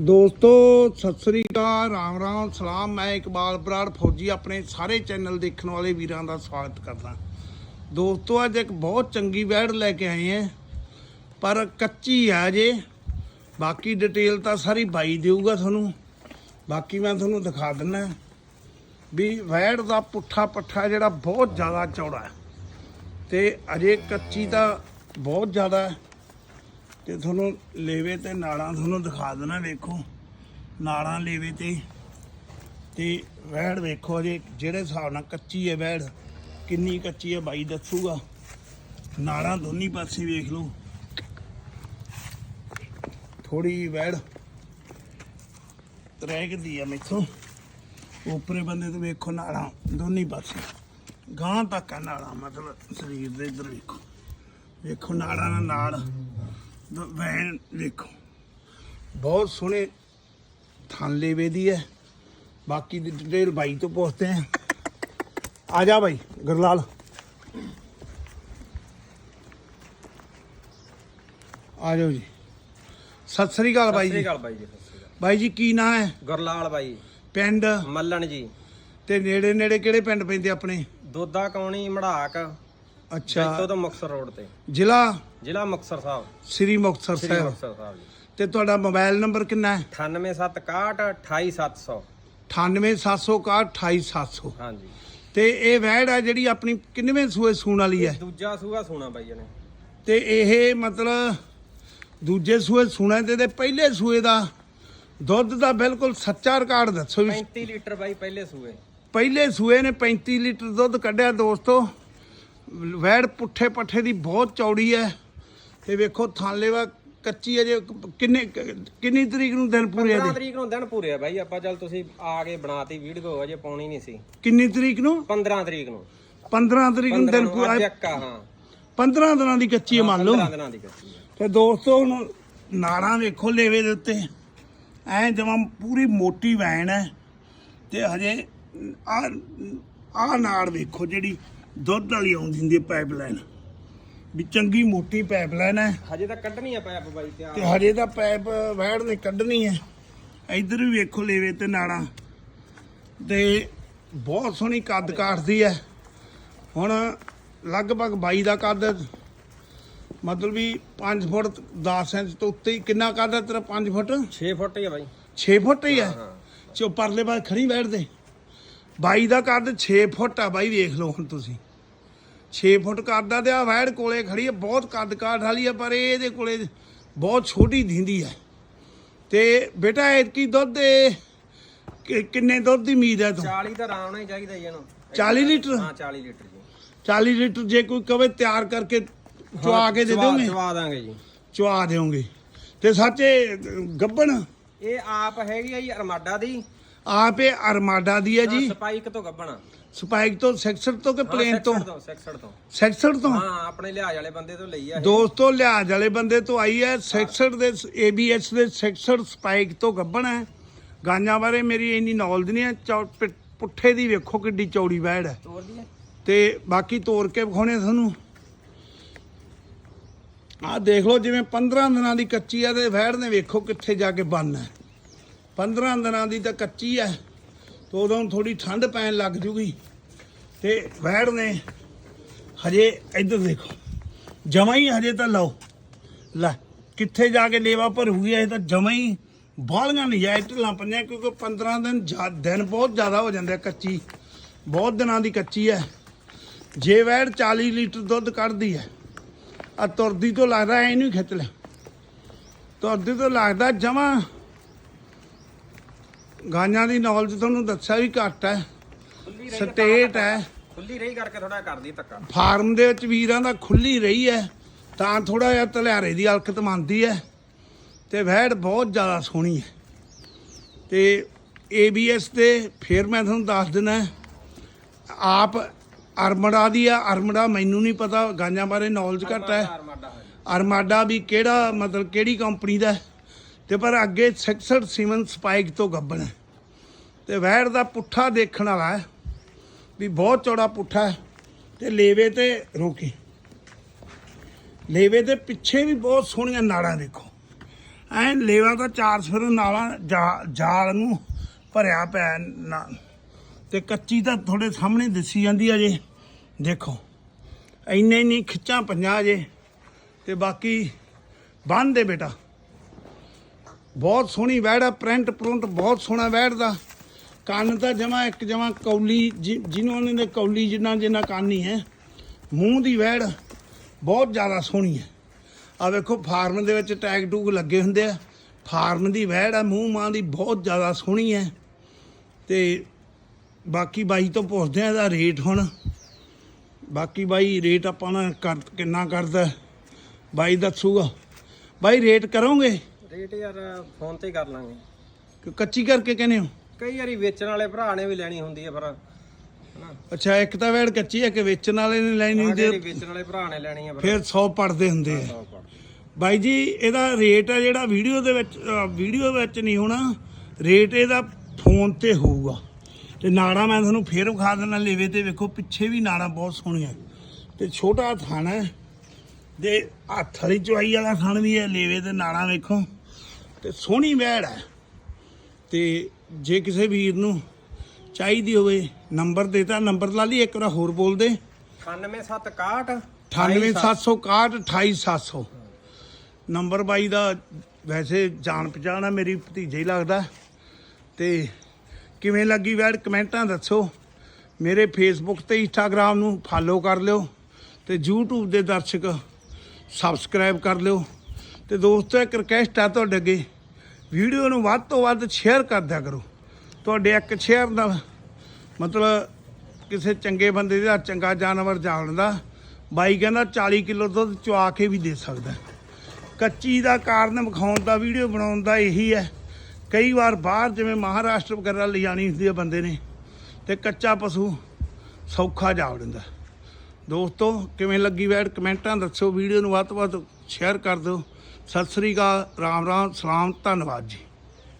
ਦੋਸਤੋ, ਸਤਿ ਸ੍ਰੀ ਅਕਾਲ, ਰਾਮ ਰਾਮ, ਸਲਾਮ। ਮੈਂ ਇਕਬਾਲ ਬਰਾੜ ਫੌਜੀ, ਆਪਣੇ ਸਾਰੇ ਚੈਨਲ ਦੇਖਣ ਵਾਲੇ ਵੀਰਾਂ ਦਾ ਸਵਾਗਤ ਕਰਦਾ। ਦੋਸਤੋ, ਅੱਜ ਇੱਕ ਬਹੁਤ ਚੰਗੀ ਵੈੜ ਲੈ ਕੇ ਆਏ ਹਾਂ। ਪਰ ਕੱਚੀ ਆ ਜੇ। ਬਾਕੀ ਡਿਟੇਲ ਤਾਂ ਸਾਰੀ ਬਾਈ ਦੇਊਗਾ ਤੁਹਾਨੂੰ। ਬਾਕੀ ਮੈਂ ਤੁਹਾਨੂੰ ਦਿਖਾ ਦਿੰਨਾ ਵੀ ਵੈੜ ਦਾ ਪੁੱਠਾ ਪੱਠਾ ਜਿਹੜਾ ਬਹੁਤ ਜ਼ਿਆਦਾ ਚੌੜਾ ਹੈ। ਤੇ ਅਜੇ ਕੱਚੀ ਤਾਂ ਬਹੁਤ ਜ਼ਿਆਦਾ ਹੈ। ਤੇ ਤੁਹਾਨੂੰ ਲੇਵੇ ਤੇ ਨਾਲਾਂ ਤੁਹਾਨੂੰ ਦਿਖਾ ਦੇਣਾ, ਵੇਖੋ। ਨਾਲਾਂ ਲੇਵੇ ਤੇ ਤੇ ਵੈੜ ਵੇਖੋ ਜੇ ਜਿਹੜੇ ਹਿਸਾਬ ਨਾਲ ਕੱਚੀ ਹੈ ਵੈੜ ਕਿੰਨੀ ਕੱਚੀ ਹੈ ਬਾਈ ਦੱਸੂਗਾ। ਨਾਲਾਂ ਦੋਨੀ ਪਾਸੇ ਵੇਖ ਲਓ। ਥੋੜੀ ਵੈੜ ਰਹਿ ਗਈ ਆ ਮੈਥੋਂ। ਉਪਰੇ ਬੰਦੇ ਤੋਂ ਵੇਖੋ ਨਾਲਾਂ ਦੋਨੀ ਪਾਸੇ। ਗਾਂ ਤੱਕ ਆ ਨਾਲਾਂ ਮਤਲਬ ਸਰੀਰ ਦੇ ਇੱਧਰ ਵੇਖੋ। ਵੇਖੋ ਨਾਲਾਂ ਨਾਲ ਨਾਲ ਵੈਨ ਵੇਖੋ। ਬਹੁਤ ਸੋਹਣੇ ਥਾਨ ਲੇਵੇ ਦੀ ਹੈ। ਬਾਕੀ ਦੀ ਡਿਟੇਲ ਬਾਈ ਤੋਂ ਪੁੱਛਦੇ ਆ ਆ ਜਾ ਬਾਈ ਗੁਰਲਾਲ। ਆ ਜਾਓ ਜੀ। ਸਤਿ ਸ੍ਰੀ ਅਕਾਲ ਬਾਈ ਸਤਿ ਸ੍ਰੀ ਜੀ। ਅਕਾਲ ਬਾਈ ਜੀ ਸਤਿ ਸ੍ਰੀ ਅਕਾਲ। ਬਾਈ ਜੀ ਕੀ ਨਾਂ ਹੈ? ਗੁਰਲਾਲ ਬਾਈ। ਪਿੰਡ? ਮੱਲਣ ਜੀ। ਤੇ ਨੇੜੇ ਨੇੜੇ ਕਿਹੜੇ ਪਿੰਡ ਪੈਂਦੇ ਆਪਣੇ? ਦੋਦਾ ਕੌਣੀ ਮੜਾਕ। ਅੱਛਾ। ਜੈਤੋ ਤੋਂ ਮੁਕਤਸਰ ਰੋਡ ਤੇ। ਜ਼ਿਲ੍ਹਾ? ਜ਼ਿਲ੍ਹਾ ਮੁਕਤਸਰ ਸਾਹਿਬ। ਸ੍ਰੀ ਮੁਕਤਸਰ ਸ੍ਰੀ ਸਾਹਿਬ। ਮੁਕਤਸਰ ਸਾਹਿਬ ਜੀ। ਤੇ ਤੁਹਾਡਾ ਮੋਬਾਈਲ ਨੰਬਰ ਕਿੰਨਾ ਹੈ? 98761 28700 98761 28700 ਹਾਂਜੀ। ਤੇ ਇਹ ਵੈੜ ਆ ਜਿਹੜੀ ਆਪਣੀ ਕਿੰਨਵੇਂ ਸੂਏ ਸੂਣ ਵਾਲੀ ਹੈ? ਦੂਜਾ ਸੂਆ ਸੋਨਾ ਬਾਈ ਇਹਨੇ। ਤੇ ਇਹ ਮਤਲਬ ਦੂਜੇ ਸੂਏ ਸੂਣਾ ਤੇ ਇਹਦੇ ਪਹਿਲੇ ਸੂਏ ਦਾ ਦੁੱਧ ਦਾ ਬਿਲਕੁਲ ਸੱਚਾ ਰਿਕਾਰਡ ਦੱਸੋ ਵੀ 35 ਲੀਟਰ ਬਾਈ ਪਹਿਲੇ ਸੂਏ। ਪਹਿਲੇ ਸੂਏ ਨੇ 35 ਲੀਟਰ ਦੁੱਧ ਕੱਢਿਆ ਦੋਸਤੋ। ਵੈੜ ਪੁੱਠੇ ਪੱਠੇ ਦੀ ਬਹੁਤ ਚੌੜੀ ਹੈ। ਤੇ ਵੇਖੋ ਥਾਲੇਵਾ ਕੱਚੀ ਹੈ ਜੇ ਕਿੰਨੇ ਕਿੰਨੀ ਤਰੀਕ ਨੂੰ ਦਿਨ ਪੂਰੇ 15 ਇਹਦੇ? ਤਰੀਕ ਨੂੰ ਦਿਨ ਪੂਰੇ ਆ ਬਾਈ ਆਪਾਂ ਚੱਲ ਤੁਸੀਂ ਆ ਕੇ ਬਣਾਤੀ ਵੀਡੀਓ ਅਜੇ ਪਾਉਣੀ ਨਹੀਂ ਸੀ। ਕਿੰਨੀ ਤਰੀਕ ਨੂੰ? 15 ਤਰੀਕ ਨੂੰ। 15 ਤਰੀਕ ਨੂੰ 15 ਦਿਨ ਪੂਰਾ ਆ। ਹਾਂ। 15 ਦਿਨਾਂ ਦੀ ਕੱਚੀ ਹੈ ਮੰਨ ਲਓ। 15 ਦਿਨਾਂ ਦੀ ਕੱਚੀ ਆ ਤੇ ਦੋਸਤੋ ਹੁਣ ਨਾੜਾਂ ਵੇਖੋ ਲੇਵੇ ਦੇ ਉੱਤੇ। ਐ ਜਮਾਂ ਪੂਰੀ ਮੋਟੀ ਵੈਨ ਹੈ। ਤੇ ਹਜੇ ਆ ਆ ਨਾੜ ਵੇਖੋ ਜਿਹੜੀ ਦੁੱਧ ਵਾਲੀ ਆਉਂਦੀ ਹੁੰਦੀ ਹੈ ਪਾਈਪਲਾਈਨ ਵੀ ਚੰਗੀ ਮੋਟੀ ਪਾਈਪਲਾਈਨ ਹੈ। ਹਜੇ ਤਾਂ ਕੱਢਣੀ ਆ ਪੈਪ ਬਾਈ ਤੇ ਤਿਆਰ ਹਜੇ ਤਾਂ ਪਾਈਪ ਵੈੜ ਨੇ ਕੱਢਣੀ ਹੈ। ਇੱਧਰ ਵੀ ਵੇਖੋ ਲੇਵੇ ਤੇ ਨਾੜਾਂ। ਤੇ ਬਹੁਤ ਸੋਹਣੀ ਕੱਦ ਕਾਟਦੀ ਹੈ। ਹੁਣ ਲਗਭਗ 22 ਦਾ ਕੱਦ ਮਤਲਬ ਵੀ 5 ਫੁੱਟ 10 ਇੰਚ ਤੋਂ ਉੱਤੇ ਹੀ ਕਿੰਨਾ ਕੱਦ ਹੈ ਤੇਰਾ? 5 ਫੁੱਟ? 6 ਫੁੱਟ ਹੀ ਆ ਬਾਈ। 6 ਫੁੱਟ ਹੀ ਹੈ। ਹਾਂ ਚੋ ਪਰਲੇ ਬਾਅਦ ਖੜੀ ਬੈਠਦੇ 22 ਦਾ ਕੱਦ 6 ਫੁੱਟ ਆ ਬਾਈ ਵੇਖ ਲਓ ਹੁਣ ਤੁਸੀਂ। 6 ਫੁੱਟ ਕੱਦ ਆ ਤੇ ਆ ਵੈੜ ਕੋਲੇ ਖੜੀ ਹੈ ਬਹੁਤ ਕੱਦ ਕਾਠ ਵਾਲੀ ਹੈ ਪਰ ਇਹ ਇਹਦੇ ਕੋਲੇ ਬਹੁਤ ਛੋਟੀ ਦਿੰਦੀ ਹੈ ਤੇ ਬੇਟਾ ਐਤਕੀ ਦੁੱਧ ਕਿ- ਕਿੰਨੇ ਦੁੱਧ ਦੀ ਉਮੀਦ ਹੈ ਤੂੰ? 40 ਤਾਂ ਆਰਾਮ ਨਾਲ ਹੀ ਚਾਹੀਦਾ ਜੀ ਇਹਨੂੰ। 40 ਲੀਟਰ? ਹਾਂ 40 ਲੀਟਰ ਜੀ। 40 ਲੀਟਰ ਜੇ ਕੋਈ ਕਵੇ ਤਿਆਰ ਕਰਕੇ ਚਵਾ ਕੇ ਦੇ ਦੋਗੇ ਚਵਾ ਦਾਂਗੇ ਜੀ। ਚਵਾ ਦਿਓਗੇ। ਤੇ ਸੱਚੇ ਗੱਬਣ? ਇਹ ਆਪ ਹੈਗੀ ਆ ਜੀ ਅਰਮਾਡਾ ਦੀ। ਆਪੇ ਅਰਮਾਡਾ ਦੀ ਹੈ ਜੀ। ਸਪਾਈਕ ਤੋਂ ਗੱਬਣਾ ਸਪਾਈਕ ਤੋਂ ਸੈਕਸਰ ਤੋਂ ਕਿ ਪਲੇਨ ਤੋਂ? ਸੈਕਸੜ ਤੋਂ। ਸੈਕਸਰ ਤੋਂ? ਹਾਂ ਆਪਣੇ ਲਿਹਾਜ਼ ਵਾਲੇ ਬੰਦੇ ਤੋਂ ਲਈ ਆ ਇਹ। ਦੋਸਤੋ ਲਿਹਾਜ਼ ਵਾਲੇ ਬੰਦੇ ਤੋਂ ਆਈ ਹੈ। ਸੈਕਸਰ ਦੇ ABS ਦੇ ਸੈਕਸਰ ਸਪਾਈਕ ਤੋਂ ਗੱਬਣ ਹੈ। ਗਾਂਜਾਂ ਬਾਰੇ ਮੇਰੀ ਇੰਨੀ ਨੌਲੇਜ ਨਹੀਂ ਹੈ। ਪੁੱਠੇ ਦੀ ਵੇਖੋ ਕਿੱਡੀ ਚੌੜੀ ਵੈੜ ਹੈ। ਤੇ ਬਾਕੀ ਤੋੜ ਕੇ ਵਿਖਾਉਣੇ ਤੁਹਾਨੂੰ। ਆਹ ਦੇਖ ਲਓ ਜਿਵੇਂ 15 ਦਿਨਾਂ ਦੀ ਕੱਚੀ ਆ ਤੇ ਵੈੜ ਨੇ ਵੇਖੋ ਕਿੱਥੇ ਜਾ ਕੇ ਬੰਨ ਹੈ। 15 ਦਿਨਾਂ ਦੀ ਤਾਂ ਕੱਚੀ ਹੈ ਤੇ ਉਦੋਂ ਥੋੜੀ ਠੰਡ ਪੈਣ ਲੱਗ ਜੂਗੀ। ਤੇ ਵੈੜ ਨੇ ਹਜੇ ਇੱਧਰ ਦੇਖੋ, ਜਮਾ ਹੀ ਹਜੇ ਤਾਂ ਲਓ। ਲੈ, ਕਿੱਥੇ ਜਾ ਕੇ ਲੇਵਾ ਭਰੂਗੀ, ਇਹ ਤਾਂ ਜਮਾ ਹੀ ਬਾਲੀਆਂ ਨਹੀਂ ਜਾਏ ਢਿੱਲਾਂ ਪੰਜਾਂ ਕਿਉਂਕਿ 15 ਦਿਨ ਜ਼ਿਆ- ਦਿਨ ਬਹੁਤ ਜ਼ਿਆਦਾ ਹੋ ਜਾਂਦੇ ਕੱਚੀ। ਬਹੁਤ ਦਿਨਾਂ ਦੀ ਕੱਚੀ ਹੈ ਜੇ ਵੈੜ 40 ਲੀਟਰ ਦੁੱਧ ਕੱਢਦੀ ਹੈ ਆ ਤੁਰਦੀ ਤੋਂ ਲੱਗਦਾ ਇਹਨੂੰ ਨਹੀਂ ਖਿੱਚ ਲੈ। ਤੁਰਦੀ ਤੋਂ ਲੱਗਦਾ ਜਮਾ ਗਾਂਆਂ ਦੀ ਨੌਲੇਜ ਤੁਹਾਨੂੰ ਦੱਸਿਆ ਵੀ ਘੱਟ ਹੈ ਖੁੱਲੀ ਰਹੀ ਸਟੇਟ ਹੈ। ਖੁੱਲੀ ਰਹੀ ਕਰਕੇ ਥੋੜਾ ਕਰਦੀ ਧੱਕਾ। ਫਾਰਮ ਦੇ ਵਿੱਚ ਵੀਰਾਂ ਦਾ ਖੁੱਲੀ ਰਹੀ ਹੈ ਤਾਂ ਥੋੜਾ ਜਿਹਾ ਤਲਿਆਰੇ ਦੀ ਹਲਕਤ ਮੰਨਦੀ ਹੈ ਤੇ ਵੈੜ ਬਹੁਤ ਜ਼ਿਆਦਾ ਸੋਹਣੀ ਹੈ। ਤੇ ABS ਤੇ ਫਿਰ ਮੈਂ ਤੁਹਾਨੂੰ ਦੱਸ ਦਿਨਾ ਆਪ ਅਰਮੜਾ ਦੀ ਆ ਅਰਮੜਾ ਮੈਨੂੰ ਨਹੀਂ ਪਤਾ ਗਾਂਜਾਂ ਬਾਰੇ ਨੌਲੇਜ ਘੱਟ ਹੈ। ਅਰਮਾਡਾ ਵੀ ਕਿਹੜਾ ਮਤਲਬ ਕਿਹੜੀ ਕੰਪਨੀ ਦਾ ਹੈ? ਤੇ ਪਰ ਅੱਗੇ 66 ਸੀਮਨ ਸਪਾਈਕ ਤੋਂ ਗੱਬਣ ਹੈ। ਤੇ ਵੈੜ ਦਾ ਪੁੱਠਾ ਦੇਖਣ ਵਾਲਾ ਹੈ ਵੀ ਬਹੁਤ ਚੌੜਾ ਪੁੱਠਾ ਹੈ ਤੇ ਲੇਵੇ ਤੇ ਰੋਕੀ। ਲੇਵੇ ਦੇ ਪਿੱਛੇ ਵੀ ਬਹੁਤ ਸੋਹਣੀਆਂ ਨਾੜਾਂ ਦੇਖੋ। ਐ ਲੇਵਾ ਤਾਂ ਚਾਰ ਸਿਰ ਨਾਲਾਂ ਜਾ- ਜਾਲ ਨੂੰ ਭਰਿਆ ਪਿਆ ਨਾ। ਤੇ ਕੱਚੀ ਤਾਂ ਤੁਹਾਡੇ ਸਾਹਮਣੇ ਦਿਸੀ ਜਾਂਦੀ ਆ ਜੇ, ਦੇਖੋ। ਇੰਨੇ ਨਹੀਂ ਖਿੱਚਾਂ ਪੰਜਾਂ ਜੇ। ਤੇ ਬਾਕੀ ਬੰਨ ਦੇ ਬੇਟਾ। ਬਹੁਤ ਸੋਹਣੀ ਵੈੜ ਆ ਪ੍ਰਿੰਟ ਪ੍ਰੁੰਟ ਬਹੁਤ ਸੋਹਣਾ ਵੈੜ ਦਾ। ਕੰਨ ਤਾਂ ਜਮਾ ਇੱਕ ਜਮਾ ਕੌਲੀ ਜਿ- ਜਿਹਨੂੰ ਨੇ ਕੌਲੀ ਜਿੰਨਾ ਜਿੰਨਾ ਕੰਨ ਹੀ ਹੈ। ਮੂੰਹ ਦੀ ਵੈੜ ਬਹੁਤ ਜ਼ਿਆਦਾ ਸੋਹਣੀ ਹੈ। ਆ ਵੇਖੋ, ਫਾਰਮ ਦੇ ਵਿੱਚ ਟੈਗ ਟੂਗ ਲੱਗੇ ਹੁੰਦੇ ਆ। ਫਾਰਮ ਦੀ ਵੈੜ ਆ, ਮੂੰਹ ਮਾਂ ਦੀ ਬਹੁਤ ਜ਼ਿਆਦਾ ਸੋਹਣੀ ਹੈ। ਤੇ ਬਾਕੀ ਬਾਈ ਤੋਂ ਪੁੱਛਦੇ ਆ ਇਹਦਾ ਰੇਟ ਹੁਣ। ਬਾਕੀ ਬਾਈ ਰੇਟ ਆਪਾਂ ਨਾ ਕਰ, ਕਿੰਨਾ ਕਰਦਾ ਬਾਈ ਦੱਸੂਗਾ। ਬਾਈ ਰੇਟ ਕਰੋਗੇ? ਰੇਟ ਯਾਰ ਫੋਨ ਤੇ ਹੀ ਕਰ ਲਾਂਗੇ। ਕਿ ਕੱਚੀ ਕਰਕੇ ਕਹਿੰਦੇ ਹੋ? ਕਈ ਵਾਰੀ ਵੇਚਣ ਵਾਲੇ ਭਰਾ ਨੇ ਵੀ ਲੈਣੀ ਹੁੰਦੀ ਹੈ ਫਿਰ ਹਨਾ? ਅੱਛਾ ਇੱਕ ਤਾਂ ਵੈੜ ਕੱਚੀ ਹੈ ਕਿ ਵੇਚਣ ਵਾਲੇ ਨੇ ਲੈਣੀ ਆਹ ਹੁੰਦੀ ਜਿਹੜੀ ਹੈ ਵੇਚਣ ਵਾਲੇ ਭਰਾ ਨੇ ਲੈਣੀ ਹੈ ਫਿਰ 100 ਪੜਦੇ ਹੁੰਦੇ ਆ। ਸੌ ਪੜ। ਬਾਈ ਜੀ ਇਹਦਾ ਰੇਟ ਹੈ ਜਿਹੜਾ ਵੀਡੀਓ ਦੇ ਵਿੱਚ ਵੀਡੀਓ ਵਿੱਚ ਨਹੀਂ ਹੋਣਾ ਰੇਟ ਇਹਦਾ ਫੋਨ ਤੇ ਹੋਊਗਾ। ਤੇ ਨਾੜਾ ਮੈਂ ਤੁਹਾਨੂੰ ਫੇਰ ਵਿਖਾ ਦਿੰਦਾ ਲੇਵੇ ਤੇ ਵੇਖੋ ਪਿੱਛੇ ਵੀ ਨਾੜਾ ਬਹੁਤ ਸੋਹਣੀਆਂ। ਤੇ ਛੋਟਾ ਥਣ ਹੈ। ਤੇ ਹੱਥ ਵਾਲੀ ਚੁਆਈ ਵਾਲਾ ਥਣ ਵੀ ਹੈ ਲੇਵੇ ਤੇ ਨਾੜਾ ਵੇਖੋ। ਤੇ ਸੋਹਣੀ ਵੈੜ ਹੈ। ਤੇ ਜੇ ਕਿਸੇ ਵੀਰ ਨੂੰ ਚਾਹੀਦੀ ਹੋਵੇ ਨੰਬਰ ਦੇਤਾ ਨੰਬਰ ਲਾ ਲਈ ਇੱਕ ਵਾਰ ਹੋਰ ਬੋਲ ਦੇ। 9761 98761 28700 ਨੰਬਰ ਬਾਈ ਦਾ ਵੈਸੇ ਜਾਣ ਪਛਾਣ ਆ ਮੇਰੀ ਭਤੀਜੇ ਹੀ ਲੱਗਦਾ। ਤੇ ਕਿਵੇਂ ਲੱਗੀ ਵੈਡ ਕਮੈਂਟਾਂ ਦੱਸੋ। ਮੇਰੇ ਫੇਸਬੁੱਕ ਤੇ ਇੰਸਟਾਗ੍ਰam ਨੂੰ ਫਾਲੋ ਕਰ ਲਿਓ ਤੇ YouTube ਦੇ ਦਰਸ਼ਕ ਸਬਸਕ੍ਰਾਈਬ ਕਰ ਲਿਓ। ਤੇ ਦੋਸਤੋ, ਇੱਕ ਰਿਕਵੈਸਟ ਆ ਤੁਹਾਡੇ ਅੱਗੇ। ਵੀਡੀਓ ਨੂੰ ਵੱਧ ਤੋਂ ਵੱਧ ਸ਼ੇਅਰ ਕਰਦਿਆ ਕਰੋ। ਤੁਹਾਡੇ ਇੱਕ ਸ਼ੇਅਰ ਨਾਲ। ਮਤਲਬ ਕਿਸੇ ਚੰਗੇ ਬੰਦੇ ਦਾ, ਚੰਗਾ ਜਾਨਵਰ ਜਾਣਦਾ ਬਾਈ ਕਹਿੰਦਾ 40 ਕਿਲੋ ਦੁੱਧ ਚੁਆ ਕੇ ਵੀ ਦੇ ਸਕਦਾ। ਕੱਚੀ ਦਾ ਕਾਰਨ ਵਿਖਾਉਣ ਦਾ, ਵੀਡੀਓ ਬਣਾਉਣ ਦਾ ਇਹੀ ਹੈ। ਕਈ ਵਾਰ ਬਾਹਰ ਜਿਵੇਂ ਮਹਾਰਾਸ਼ਟਰ ਵਗੈਰਾ ਲਿਜਾਣੀ ਹੁੰਦੀ ਹੈ ਬੰਦੇ ਨੇ, ਤੇ ਕੱਚਾ ਪਸ਼ੂ ਸੌਖਾ ਜਾ ਵੜਦਾ ਦੋਸਤੋ, ਕਿਵੇਂ ਲੱਗੀ ਵੈਡ ਕਮੈਂਟਾਂ ਦੱਸੋ, ਵੀਡੀਓ ਨੂੰ ਵੱਧ ਤੋਂ ਵੱਧ ਸ਼ੇਅਰ ਕਰ ਦਿਓ। ਸਤਿ ਸ੍ਰੀ ਅਕਾਲ ਰਾਮ ਰਾਮ ਸਲਾਮ ਧੰਨਵਾਦ ਜੀ।